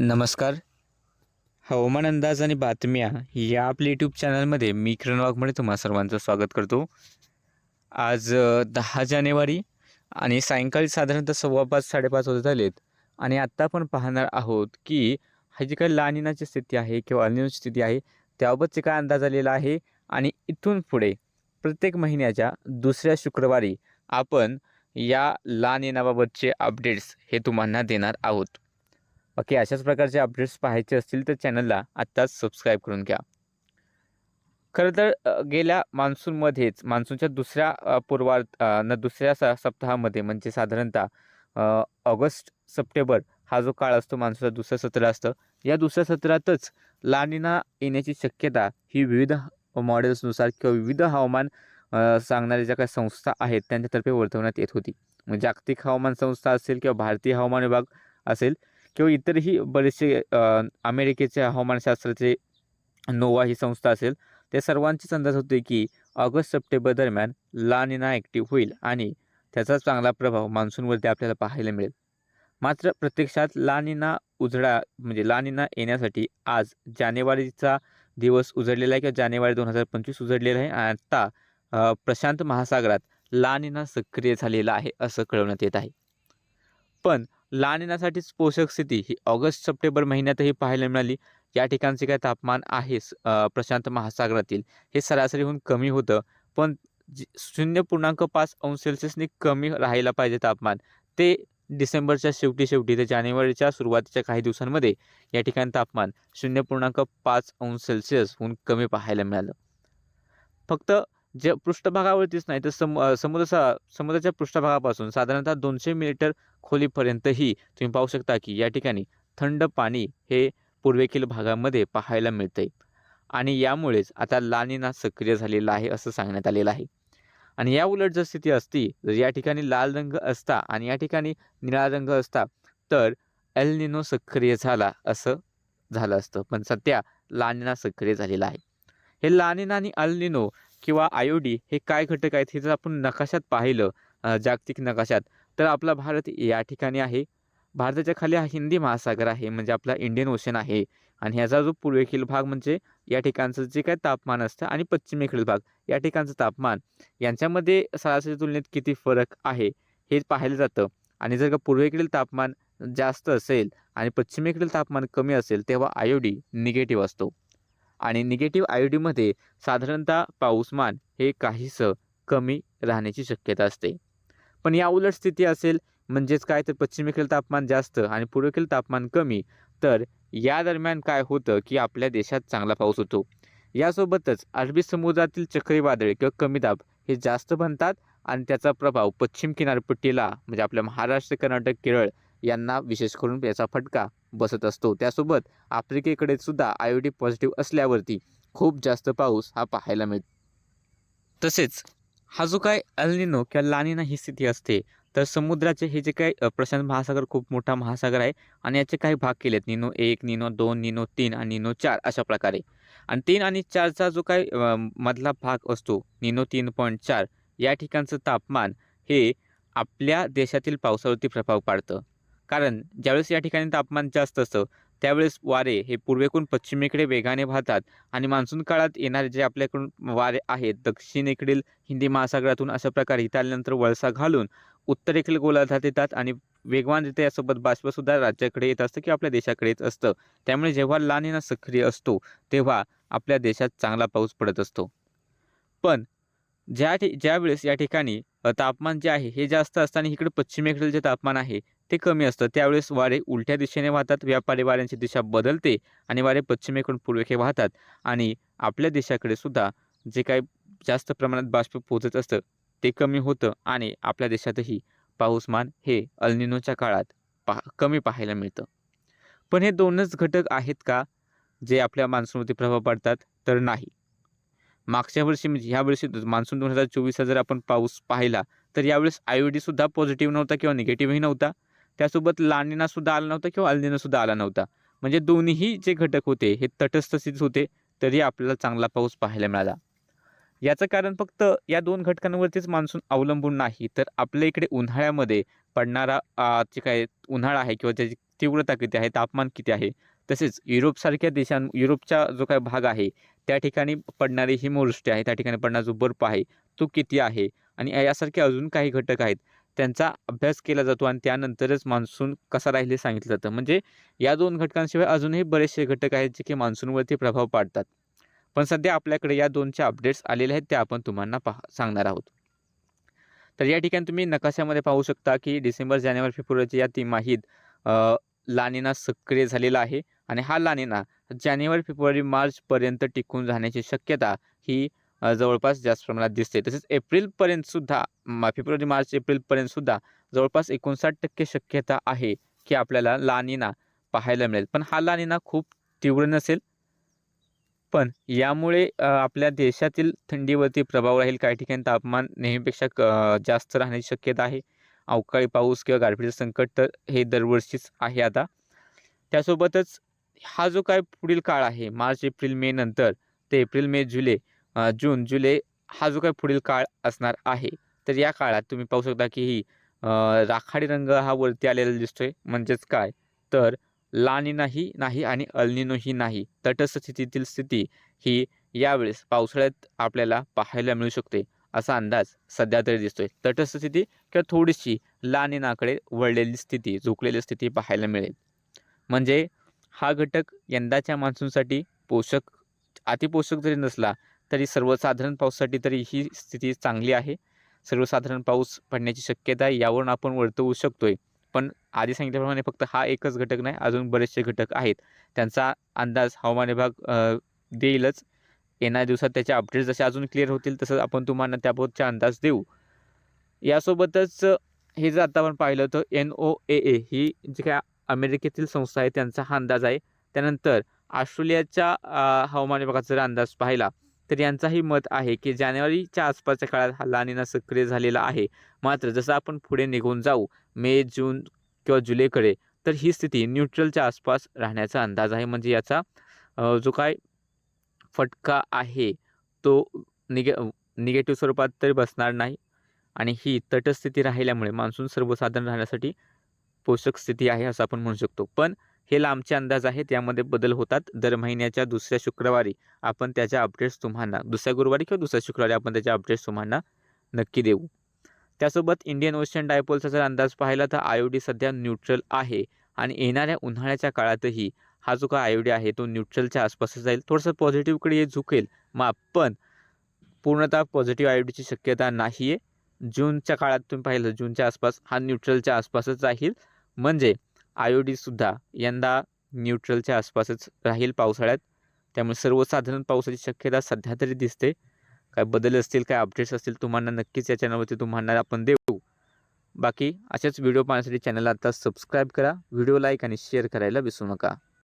नमस्कार. हवामान अंदाज आणि बातम्या या आपल्या यूट्यूब चॅनलमध्ये मी किरण वाघमोडे तुम्हा सर्वांचं स्वागत करतो. आज दहा जानेवारी आणि सायंकाळी साधारणतः सव्वा पाच साडेपाच होत झालेत आणि आत्ता आपण पाहणार आहोत की हा जी काही लानिनाची स्थिती आहे किंवा अनियनची स्थिती आहे त्याबाबतचे काय अंदाज आलेला आहे आणि इथून पुढे प्रत्येक महिन्याच्या दुसऱ्या शुक्रवारी आपण या लानिनाबाबतचे अपडेट्स हे तुम्हाला देणार आहोत. बाकी अशाच प्रकारचे अपडेट्स पाहायचे असतील तर चॅनलला आत्ताच सबस्क्राईब करून घ्या. खरं तर गेल्या मान्सूनमध्येच मान्सूनच्या दुसऱ्या अ, पूर्वार्ध न दुसऱ्या स सप्ताहामध्ये म्हणजे साधारणतः ऑगस्ट सप्टेंबर हा जो काळ असतो मान्सूनचा दुसरं सत्र असतं. या दुसऱ्या सत्रातच लानिना येण्याची शक्यता ही विविध मॉडेल्सनुसार किंवा विविध हवामान सांगणाऱ्या ज्या काही संस्था आहेत त्यांच्यातर्फे वर्तवण्यात येत होती. म्हणजे जागतिक हवामान संस्था असेल किंवा भारतीय हवामान विभाग असेल किंवा इतरही बरेचसे अमेरिकेचे हवामानशास्त्राचे नोवा ही संस्था असेल त्या सर्वांचेच अंदाज होते की ऑगस्ट सप्टेंबर दरम्यान ला निना ॲक्टिव्ह होईल आणि त्याचा चांगला प्रभाव मान्सूनवरती आपल्याला पाहायला मिळेल. मात्र प्रत्यक्षात ला निना उजळा म्हणजे ला निना येण्यासाठी आज जानेवारीचा दिवस उजळलेला आहे किंवा जानेवारी दोन हजार पंचवीस उजळलेला आहे. आणि आत्ता प्रशांत महासागरात ला निना सक्रिय झालेला आहे असं कळवण्यात येत आहे. पण लहान येण्यासाठीच पोषक स्थिती ही ऑगस्ट सप्टेंबर महिन्यातही पाहायला मिळाली. या ठिकाणचे काय तापमान आहे? प्रशांत महासागरातील. हे सरासरीहून कमी होतं. पण जी- शून्य पूर्णांक पाच अंश सेल्सिअसनी कमी राहायला पाहिजे तापमान. ते डिसेंबरच्या शेवटी शेवटी ते जानेवारीच्या सुरुवातीच्या काही दिवसांमध्ये या ठिकाणी तापमान शून्य पूर्णांक पाच अंश सेल्सिअसहून कमी पाहायला मिळालं. फक्त जे पृष्ठभागावरतीच नाही तर सम अ, समुद्राच्या पृष्ठभागापासून साधारणतः दोनशे मीटर खोलीपर्यंतही तुम्ही पाहू शकता की या ठिकाणी थंड पाणी हे पूर्वेकडील भागामध्ये पाहायला मिळते आणि यामुळेच आता लानिना सक्रिय झालेला आहे असं सांगण्यात आलेलं आहे. आणि या उलट जर स्थिती असती जर या ठिकाणी लाल रंग असता आणि या ठिकाणी निळा रंग असता तर एल निनो सक्रिय झाला असं झालं असतं. पण सध्या लानिना सक्रिय झालेला आहे. हे लानिना आणि अल निनो किंवा आयोडी हे काय घटक आहेत हे जर आपण नकाशात पाहिलं जागतिक नकाशात तर आपला भारत या ठिकाणी आहे. भारताच्या खाली हा हिंदी महासागर आहे म्हणजे आपला इंडियन ओशन आहे. आणि ह्याचा जो पूर्वेकडील भाग म्हणजे या ठिकाणचं जे काय तापमान असतं आणि पश्चिमेकडील भाग या ठिकाणचं तापमान यांच्यामध्ये सरासरी तुलनेत किती फरक आहे हे पाहिलं जातं. आणि जर का पूर्वेकडील तापमान जास्त असेल आणि पश्चिमेकडील तापमान कमी असेल तेव्हा आयोडी निगेटिव्ह असतो. आणि निगेटिव्ह आयोडीमध्ये साधारणतः पाऊसमान हे काहीसं कमी राहण्याची शक्यता असते. पण या उलट स्थिती असेल म्हणजेच काय तर पश्चिमेकडील तापमान जास्त आणि पूर्वेकडील तापमान कमी तर या दरम्यान काय होतं की आपल्या देशात चांगला पाऊस होतो. यासोबतच अरबी समुद्रातील चक्रीवादळ किंवा कमी दाब हे जास्त बनतात आणि त्याचा प्रभाव पश्चिम किनारपट्टीला म्हणजे आपल्या महाराष्ट्र कर्नाटक केरळ यांना विशेष करून याचा फटका बसत असतो. त्यासोबत आफ्रिकेकडे सुद्धा आयोडी पॉझिटिव्ह असल्यावरती खूप जास्त पाऊस हा पाहायला मिळतो. तसेच हा जो काय अल्निनो किंवा लानिना ही स्थिती असते तर समुद्राचे हे जे काही प्रशांत महासागर खूप मोठा महासागर आहे आणि याचे काही भाग केलेत. निनो एक निनो दोन निनो तीन आणि निनो चार अशा प्रकारे. आणि तीन आणि चारचा जो काही मधला भाग असतो निनो तीन पॉईंट चार या ठिकाणचं तापमान हे आपल्या देशातील पावसावरती प्रभाव पाडतं. कारण ज्यावेळेस या ठिकाणी तापमान जास्त असतं त्यावेळेस वारे हे पूर्वेकडून पश्चिमेकडे वेगाने वाहतात आणि मान्सून काळात येणारे जे आपल्याकडून वारे आहेत दक्षिणेकडील हिंदी महासागरातून अशा प्रकारे इथं आल्यानंतर वळसा घालून उत्तरेकडील गोलार्धात येतात आणि वेगवानरित्या यासोबत बाष्पसुद्धा राज्याकडे येत असतं किंवा आपल्या देशाकडे येत असतं. त्यामुळे जेव्हा लानिना सक्रिय असतो तेव्हा आपल्या देशात चांगला पाऊस पडत असतो. पण ज्या ठि ज्यावेळेस या ठिकाणी तापमान जे आहे हे जास्त असतं आणि इकडे पश्चिमेकडील जे तापमान आहे ते कमी असतं. त्यावेळेस वारे उलट्या दिशेने वाहतात व्यापारी वाऱ्यांची दिशा बदलते आणि वारे पश्चिमेकडून पूर्वेकडे वाहतात आणि आपल्या देशाकडे सुद्धा जे काही जास्त प्रमाणात बाष्प पोचत असतं ते कमी होतं आणि आपल्या देशातही पाऊसमान हे अल्निनोच्या काळात पा कमी पाहायला मिळतं. पण हे दोनच घटक आहेत का जे आपल्या मान्सूनवरती प्रभाव पाडतात? तर नाही. मागच्या वर्षी म्हणजे ह्या वर्षी मान्सून दोन हजार चोवीसचा जर आपण पाऊस पाहिला तर यावेळेस आय सुद्धा पॉझिटिव्ह नव्हता किंवा निगेटिव्हही नव्हता. त्यासोबत लानिनासुद्धा आला नव्हता किंवा अल्निनासुद्धा आला नव्हता. म्हणजे दोन्हीही जे घटक होते हे तटस्थस्थितीत होते तरी आपल्याला चांगला पाऊस पाहायला मिळाला. याचं कारण फक्त या दोन घटकांवरतीच मान्सून अवलंबून नाही तर आपल्या इकडे उन्हाळ्यामध्ये पडणारा जे काय उन्हाळा आहे किंवा त्याची तीव्रता किती आहे तापमान किती आहे तसेच युरोपसारख्या देशां युरोपचा जो काय भाग आहे त्या ठिकाणी पडणारी ही मोरष्टी आहे. त्या ठिकाणी पडणारा जो बर्फ आहे तो किती आहे? आणि यासारखे अजून काही घटक आहेत. त्यांचा अभ्यास केला जातो आणि त्यानंतरच मान्सून कसा राहील हे सांगितलं जातं. म्हणजे या दोन घटकांशिवाय अजूनही बरेचसे घटक आहेत जे की मान्सूनवरती प्रभाव पाडतात. पण सध्या आपल्याकडे या दोनचे अपडेट्स आलेले आहेत ते आपण तुम्हाला पहा सांगणार आहोत. तर या ठिकाणी तुम्ही नकाशामध्ये पाहू शकता की डिसेंबर जानेवारी फेब्रुवारीच्या या तिमाहीत लानेना सक्रिय झालेला आहे. आणि हा लानेना जानेवारी फेब्रुवारी मार्चपर्यंत टिकून राहण्याची शक्यता ही जवळपास जास्त प्रमाणात दिसते. तसेच एप्रिलपर्यंतसुद्धा मा- फेब्रुवारी मार्च एप्रिलपर्यंतसुद्धा जवळपास एकोणसाठ टक्के शक्यता आहे की आपल्याला लानिना पाहायला मिळेल. पण हा लानिना खूप तीव्र नसेल. पण यामुळे आपल्या देशातील थंडीवरती प्रभाव राहील. काही ठिकाणी तापमान नेहमीपेक्षा क जास्त राहण्याची शक्यता आहे. अवकाळी पाऊस किंवा गारपिटीचं संकट तर हे दरवर्षीच आहे आता. त्यासोबतच हा जो काय पुढील काळ आहे मार्च एप्रिल मे नंतर ते एप्रिल मे जुलै जून जुलै हा जो काय पुढील काळ असणार आहे. तर या काळात तुम्ही पाहू शकता की ही राखाडी रंग हा वरती आलेला दिसतोय. म्हणजेच काय? तर लानिनाही नाही आणि अल्निनोही नाही. तटस्थ स्थितीतील स्थिती ही यावेळेस पावसाळ्यात आपल्याला पाहायला मिळू शकते असा अंदाज सध्या तरी दिसतोय. तटस्थ स्थिती किंवा थोडीशी लानिनाकडे वळलेली स्थिती झुकलेली स्थिती पाहायला मिळेल. म्हणजे हा घटक यंदाच्या मान्सूनसाठी पोषक अतिपोषक जरी नसला तरी सर्वसाधारण पाऊससाठी तरी ही स्थिती चांगली आहे. सर्वसाधारण पाऊस पडण्याची शक्यता आहे यावरून आपण वर्तवू शकतोय. पण आधी सांगितल्याप्रमाणे फक्त हा एकच घटक नाही अजून बरेचसे घटक आहेत. त्यांचा अंदाज हवामान विभाग देईलच. येणाऱ्या दिवसात त्याचे अपडेट्स जसे अजून क्लिअर होतील तसंच आपण तुम्हाला त्याबाबतचा अंदाज देऊ. यासोबतच हे जर आता आपण पाहिलं तर एन ओ ए ए ही जी काय अमेरिकेतील संस्था आहे त्यांचा हा अंदाज आहे. त्यानंतर ऑस्ट्रेलियाच्या हवामान विभागाचा जर अंदाज पाहिला तर यांचाही मत आहे की जानेवारीच्या आसपासच्या काळात हा लानिना सक्रिय झालेला आहे. मात्र जसं आपण पुढे निघून जाऊ मे जून किंवा जुलैकडे तर ही स्थिती न्यूट्रलच्या आसपास राहण्याचा अंदाज आहे. म्हणजे याचा जो काय फटका आहे तो निगे निगेटिव्ह स्वरूपात तरी बसणार नाही. आणि ही तटस्थिती राहिल्यामुळे मान्सून सर्वसाधारण राहण्यासाठी पोषक स्थिती आहे असं आपण म्हणू शकतो. पण हे लांबचे अंदाज आहेत यामध्ये बदल होतात. दर महिन्याच्या दुसऱ्या शुक्रवारी आपण त्याच्या अपडेट्स तुम्हाला दुसऱ्या गुरुवारी किंवा दुसऱ्या शुक्रवारी आपण त्याच्या अपडेट्स तुम्हाला नक्की देऊ. त्यासोबत इंडियन ओशन डायपोलचा जर अंदाज पाहिला तर आय डी सध्या न्यूट्रल आहे आणि येणाऱ्या उन्हाळ्याच्या काळातही हा जो काय आय डी आहे तो न्यूट्रलच्या आसपासच जाईल. थोडंसं पॉझिटिव्हकडे हे झुकेल. मग आपण पूर्णतः पॉझिटिव्ह आयओडीची शक्यता नाही आहे जूनच्या काळात तुम्ही पाहिलं जूनच्या आसपास हा न्यूट्रलच्या आसपासच राहील म्हणजे आय ओ डीसुद्धा यंदा न्यूट्रलच्या आसपासच राहील पावसाळ्यात. त्यामुळे सर्वसाधारण पावसाची शक्यता सध्या तरी दिसते. काय बदल असतील काय अपडेट्स असतील तुम्हाला नक्कीच या चॅनलवरती तुम्हाला आपण देऊ. बाकी अशाच व्हिडिओ पाहण्यासाठी चॅनलला आता सबस्क्राईब करा. व्हिडिओ लाईक आणि शेअर करायला विसरू नका.